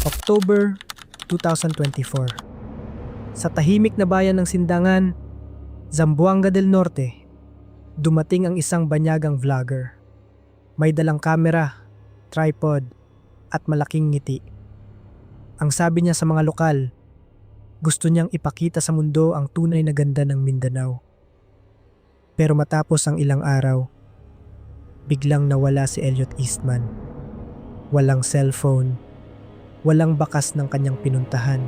October 2024. Sa tahimik na bayan ng Sindangan, Zamboanga del Norte, dumating ang isang banyagang vlogger. May dalang kamera, tripod, at malaking ngiti. Ang sabi niya sa mga lokal, gusto niyang ipakita sa mundo ang tunay na ganda ng Mindanao. Pero matapos ang ilang araw, biglang nawala si Elliot Eastman. Walang cellphone, walang bakas ng kanyang pinuntahan,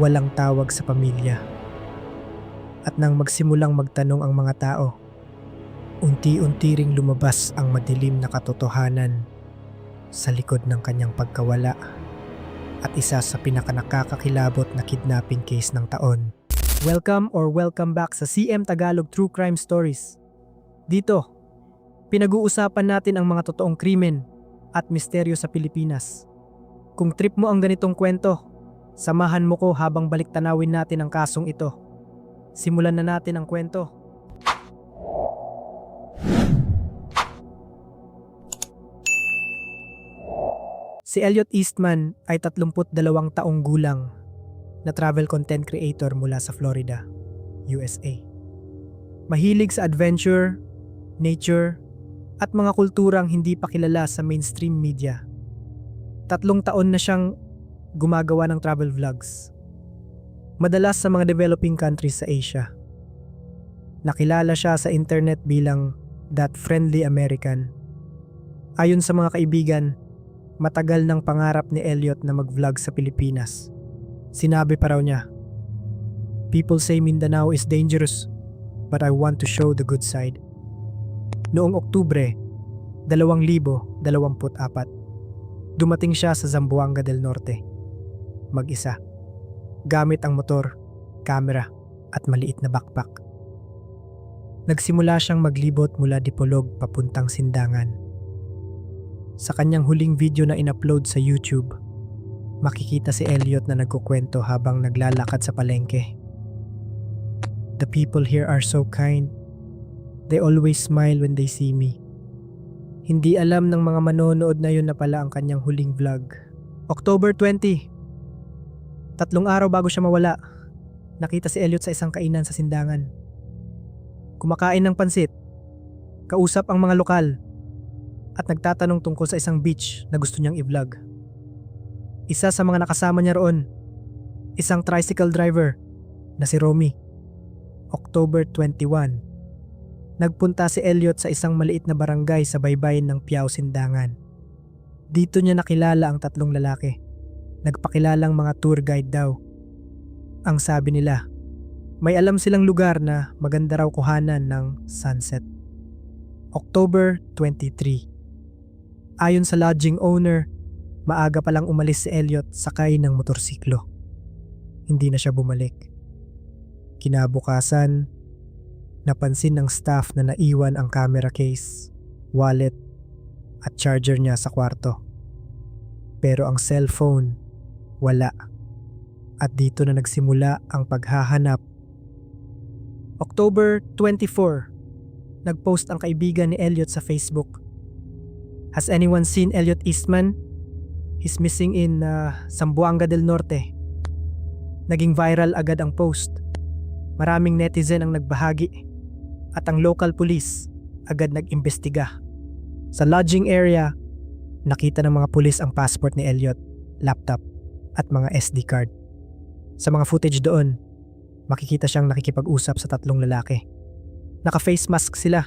walang tawag sa pamilya. At nang magsimulang magtanong ang mga tao, unti-unti ring lumabas ang madilim na katotohanan sa likod ng kanyang pagkawala at isa sa pinakanakakakilabot na kidnapping case ng taon. Welcome or welcome back sa CM Tagalog True Crime Stories. Dito, pinag-uusapan natin ang mga totoong krimen at misteryo sa Pilipinas. Kung trip mo ang ganitong kwento, samahan mo ko habang balik tanawin natin ang kasong ito. Simulan na natin ang kwento. Si Elliot Eastman ay 32 taong gulang na travel content creator mula sa Florida, USA. Mahilig sa adventure, nature, at mga kulturang hindi pa kilala sa mainstream media. Tatlong taon na siyang gumagawa ng travel vlogs. Madalas sa mga developing countries sa Asia. Nakilala siya sa internet bilang That Friendly American. Ayon sa mga kaibigan, matagal ng pangarap ni Elliot na mag-vlog sa Pilipinas. Sinabi pa raw niya, People say Mindanao is dangerous, but I want to show the good side. Noong Oktubre, 2024, dumating siya sa Zamboanga del Norte. Mag-isa. Gamit ang motor, kamera, at maliit na backpack. Nagsimula siyang maglibot mula Dipolog papuntang Sindangan. Sa kanyang huling video na in-upload sa YouTube, makikita si Elliot na nagkukwento habang naglalakad sa palengke. The people here are so kind. They always smile when they see me. Hindi alam ng mga manonood na yun na pala ang kanyang huling vlog. October 20. Tatlong araw bago siya mawala, nakita si Elliot sa isang kainan sa Sindangan. Kumakain ng pansit, kausap ang mga lokal, at nagtatanong tungkol sa isang beach na gusto niyang i-vlog. Isa sa mga nakasama niya roon, isang tricycle driver na si Romy. October 21. Nagpunta si Elliot sa isang maliit na barangay sa baybayin ng Piao Sindangan. Dito niya nakilala ang tatlong lalaki. Nagpakilalang mga tour guide daw. Ang sabi nila, may alam silang lugar na maganda raw kuhanan ng sunset. October 23. Ayon sa lodging owner, maaga palang umalis si Elliot sakay ng motorsiklo. Hindi na siya bumalik. Kinabukasan, napansin ng staff na naiwan ang camera case, wallet, at charger niya sa kwarto. Pero ang cellphone, wala. At dito na nagsimula ang paghahanap. October 24, nagpost ang kaibigan ni Elliot sa Facebook. Has anyone seen Elliot Eastman? He's missing in uh, Zamboanga del Norte. Naging viral agad ang post. Maraming netizen ang nagbahagi at ang local police agad nag-imbestiga. Sa lodging area, nakita ng mga pulis ang passport ni Elliot, laptop at mga SD card. Sa mga footage doon, makikita siyang nakikipag-usap sa tatlong lalaki. Naka-face mask sila,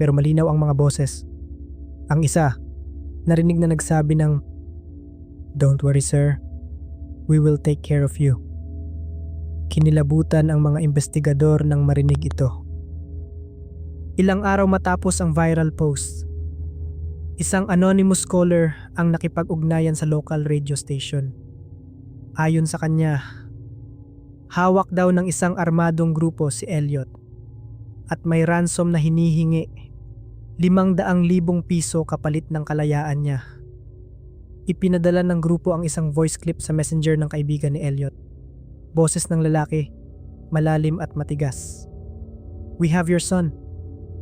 pero malinaw ang mga boses. Ang isa, narinig na nagsabi ng, Don't worry sir, we will take care of you. Kinilabutan ang mga investigador nang marinig ito. Ilang araw matapos ang viral post, isang anonymous caller ang nakipag-ugnayan sa local radio station. Ayon sa kanya, hawak daw ng isang armadong grupo si Elliot at may ransom na hinihingi limang daang libong piso kapalit ng kalayaan niya. Ipinadala ng grupo ang isang voice clip sa messenger ng kaibigan ni Elliot. Boses ng lalaki, malalim at matigas. We have your son.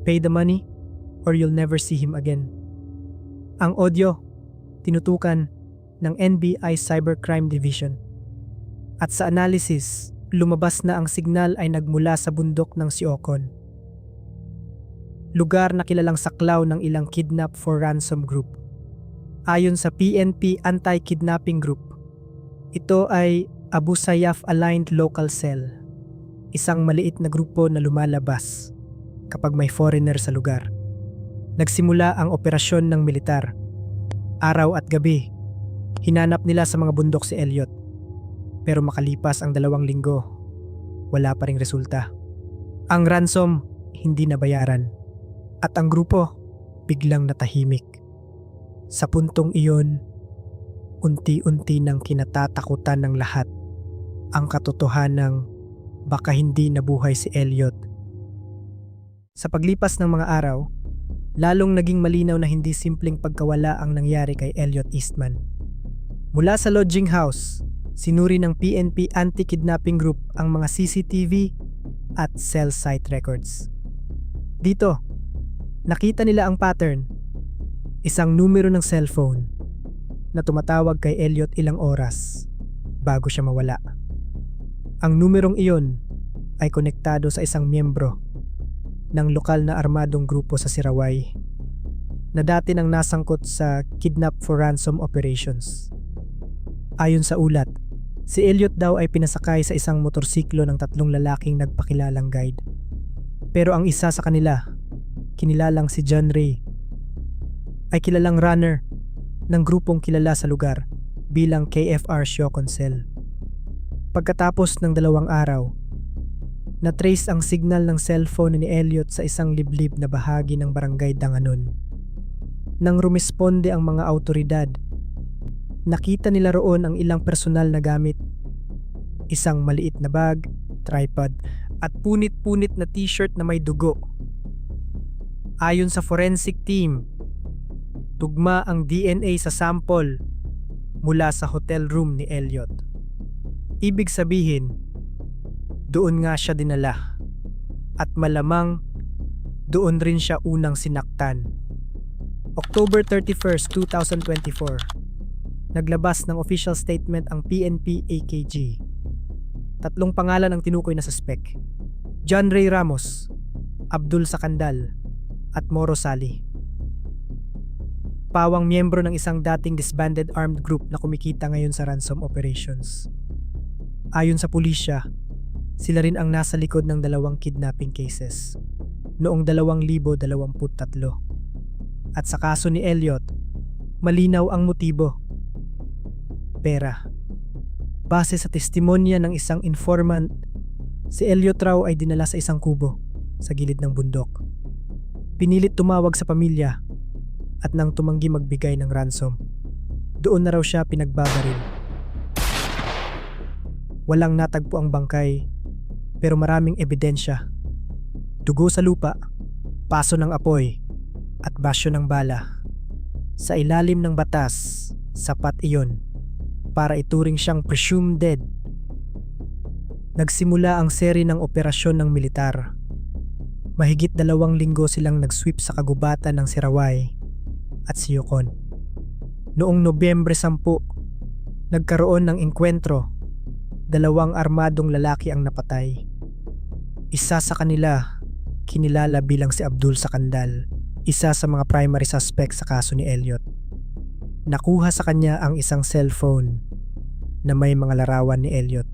Pay the money or you'll never see him again. Ang audio, tinutukan, ng NBI Cybercrime Division. At sa analysis, lumabas na ang signal ay nagmula sa bundok ng Siokon. Lugar na kilalang saklaw ng ilang kidnap for ransom group. Ayon sa PNP Anti-Kidnapping Group, ito ay Abu Sayyaf Aligned Local Cell, isang maliit na grupo na lumalabas kapag may foreigner sa lugar. Nagsimula ang operasyon ng militar. Araw at gabi, hinanap nila sa mga bundok si Elliot. Pero makalipas ang dalawang linggo, wala pa ring resulta. Ang ransom hindi nabayaran at ang grupo biglang natahimik. Sa puntong iyon, unti-unti nang kinatatakutan ng lahat ang katotohanang baka hindi nabuhay si Elliot. Sa paglipas ng mga araw, lalong naging malinaw na hindi simpleng pagkawala ang nangyari kay Elliot Eastman. Mula sa lodging house, sinuri ng PNP Anti-Kidnapping Group ang mga CCTV at cell site records. Dito, nakita nila ang pattern. Isang numero ng cellphone na tumatawag kay Elliot ilang oras bago siya mawala. Ang numerong iyon ay konektado sa isang miyembro ng lokal na armadong grupo sa Sirawai na dati nang nasangkot sa kidnap for ransom operations. Ayon sa ulat, si Elliot daw ay pinasakay sa isang motorsiklo ng tatlong lalaking nagpakilalang guide. Pero ang isa sa kanila, kinilalang si John Ray, ay kilalang runner ng grupong kilala sa lugar bilang KFR Shokon Cell. Pagkatapos ng dalawang araw, na-trace ang signal ng cellphone ni Elliot sa isang liblib na bahagi ng barangay Danganon. Nang rumisponde ang mga autoridad, nakita nila roon ang ilang personal na gamit. Isang maliit na bag, tripod, at punit-punit na t-shirt na may dugo. Ayon sa forensic team, tugma ang DNA sa sample mula sa hotel room ni Elliot. Ibig sabihin, doon nga siya dinala at malamang doon rin siya unang sinaktan. October 31st, 2024, naglabas ng official statement ang PNP AKG. Tatlong pangalan ang tinukoy na suspek. John Ray Ramos, Abdul Sakandal, at Moro Sali pawang miyembro ng isang dating disbanded armed group na kumikita ngayon sa ransom operations. Ayon sa pulisya, sila rin ang nasa likod ng dalawang kidnapping cases noong 2023. At sa kaso ni Elliot, malinaw ang motibo. Pera. Base sa testimonya ng isang informant, si Elliot raw ay dinala sa isang kubo sa gilid ng bundok. Pinilit tumawag sa pamilya at nang tumanggi magbigay ng ransom. Doon na raw siya pinagbabaril. Walang natagpo ang bangkay pero maraming ebidensya. Dugo sa lupa, paso ng apoy, at basyo ng bala. Sa ilalim ng batas, sapat iyon para ituring siyang presumed dead. Nagsimula ang seri ng operasyon ng militar. Mahigit dalawang linggo silang nag-sweep sa kagubatan ng Sirawai at si Yukon. Noong Nobyembre 10, nagkaroon ng engkwentro. Dalawang armadong lalaki ang napatay. Isa sa kanila, kinilala bilang si Abdul Sakandal, isa sa mga primary suspect sa kaso ni Elliot. Nakuha sa kanya ang isang cellphone na may mga larawan ni Elliot.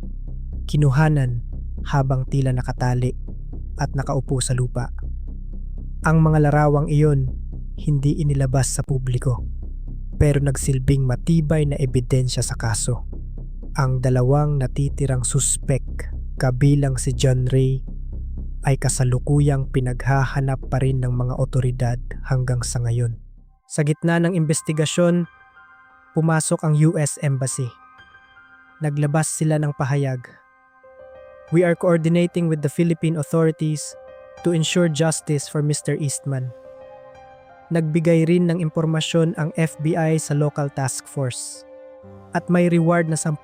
Kinuhanan habang tila nakatali at nakaupo sa lupa. Ang mga larawang iyon hindi inilabas sa publiko pero nagsilbing matibay na ebidensya sa kaso. Ang dalawang natitirang suspek kabilang si John Ray ay kasalukuyang pinaghahanap pa rin ng mga otoridad hanggang sa ngayon. Sa gitna ng investigasyon, pumasok ang US Embassy. Naglabas sila ng pahayag. We are coordinating with the Philippine authorities to ensure justice for Mr. Eastman. Nagbigay rin ng impormasyon ang FBI sa local task force at may reward na 10,000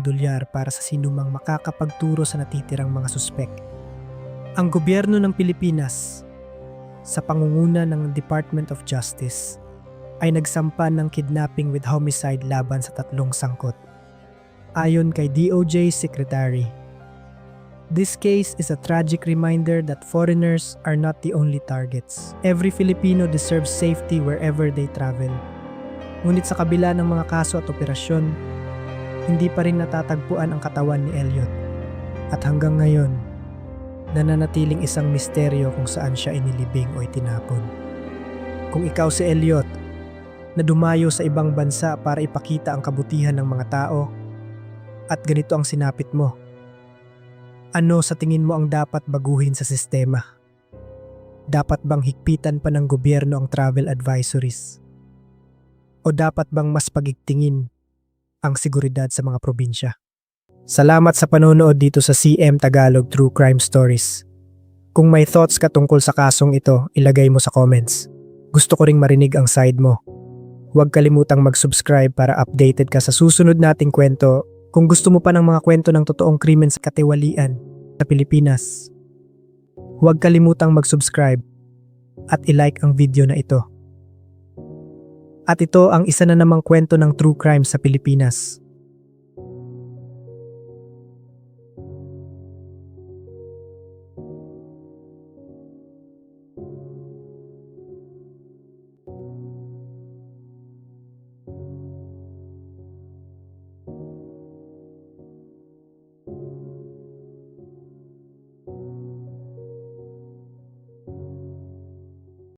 dolyar para sa sinumang makakapagturo sa natitirang mga suspek. Ang gobyerno ng Pilipinas sa pangunguna ng Department of Justice ay nagsampan ng kidnapping with homicide laban sa tatlong sangkot. Ayon kay DOJ Secretary, This case is a tragic reminder that foreigners are not the only targets. Every Filipino deserves safety wherever they travel. Ngunit sa kabila ng mga kaso at operasyon, hindi pa rin natatagpuan ang katawan ni Elliot. At hanggang ngayon, nananatiling isang misteryo kung saan siya inilibing o itinapon. Kung ikaw si Elliot, na dumayo sa ibang bansa para ipakita ang kabutihan ng mga tao, at ganito ang sinapit mo, ano sa tingin mo ang dapat baguhin sa sistema? Dapat bang higpitan pa ng gobyerno ang travel advisories? O dapat bang mas pagigtingin ang seguridad sa mga probinsya? Salamat sa panonood dito sa CM Tagalog True Crime Stories. Kung may thoughts ka tungkol sa kasong ito, ilagay mo sa comments. Gusto ko ring marinig ang side mo. Huwag kalimutang mag-subscribe para updated ka sa susunod nating kwento kung gusto mo pa ng mga kwento ng totoong krimen sa katiwalian sa Pilipinas. Huwag kalimutang mag-subscribe at ilike ang video na ito. At ito ang isa na namang kwento ng true crime sa Pilipinas.